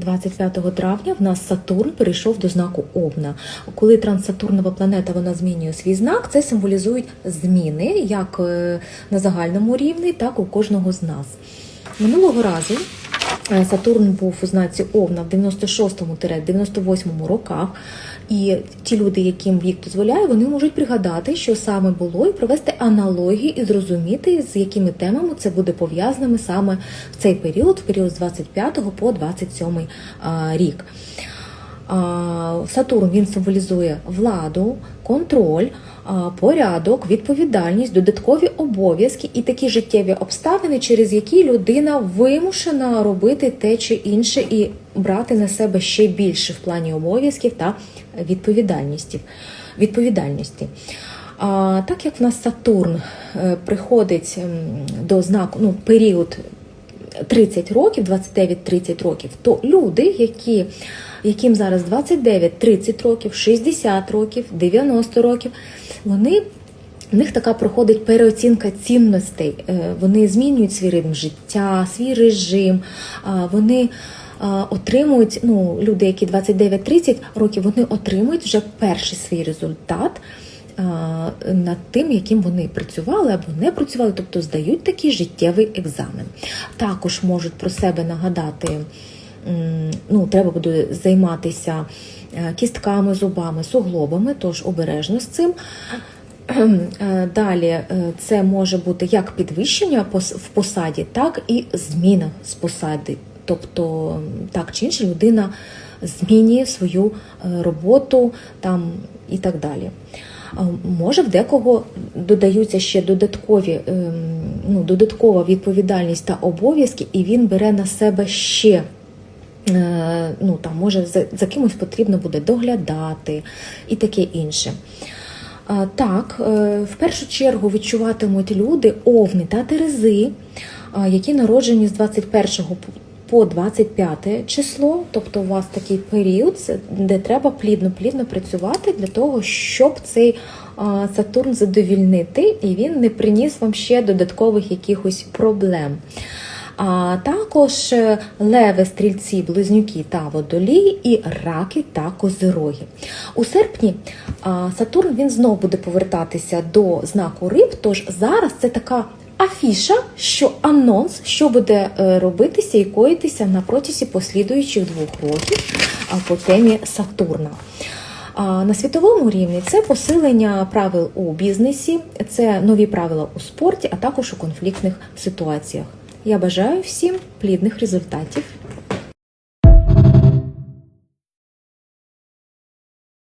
25 травня в нас Сатурн перейшов до знаку Овна. Коли транссатурнова планета вона змінює свій знак, це символізують зміни як е, на загальному рівні, так і у кожного з нас. Минулого разу Сатурн був у знаці Овна в 96-98 роках. І ті люди, яким вік дозволяє, вони можуть пригадати, що саме було, і провести аналогії і зрозуміти, з якими темами це буде пов'язаними саме в цей період, в період з 25 по 27 а, рік. Сатурн він символізує владу, контроль, порядок, відповідальність, додаткові обов'язки і такі життєві обставини, через які людина вимушена робити те чи інше і брати на себе ще більше в плані обов'язків та відповідальності. відповідальності. А, так як в нас Сатурн е, приходить до знаку, ну, період 30 років, 29-30 років, то люди, які, яким зараз 29-30 років, 60 років, 90 років, вони. В них така проходить переоцінка цінностей. Е, Вони змінюють свій ритм життя, свій режим. Вони отримують, ну, люди, які 29-30 років, вони отримують вже перший свій результат над тим, яким вони працювали або не працювали, тобто здають такий життєвий екзамен. Також можуть про себе нагадати, ну, треба буде займатися е, кістками, зубами, суглобами, тож обережно з цим. Е, Далі е, це може бути як підвищення в посаді, так і зміна з посади. Тобто, так чи інше, людина змінює свою е, роботу там і так далі. Може, в декого додаються ще додаткові, ем, ну, додаткова відповідальність та обов'язки, і він бере на себе ще. е, Ну, там, може, за, за кимось потрібно буде доглядати і таке інше. Так, е, в першу чергу відчуватимуть люди овни та терези, які народжені з 21 по 25 число, тобто у вас такий період, де треба плідно-плідно працювати для того, щоб цей Сатурн задовільнити, і він не приніс вам ще додаткових якихось проблем. А також е, леви, стрільці, близнюки та водолії, і раки та козироги. У серпні Сатурн він знов буде повертатися до знаку риб, тож зараз це така афіша, що анонс, що буде е, робитися і коїтися на протязі послідуючих двох років по темі Сатурна. На світовому рівні це посилення правил у бізнесі, це нові правила у спорті, а також у конфліктних ситуаціях. Я бажаю всім плідних результатів.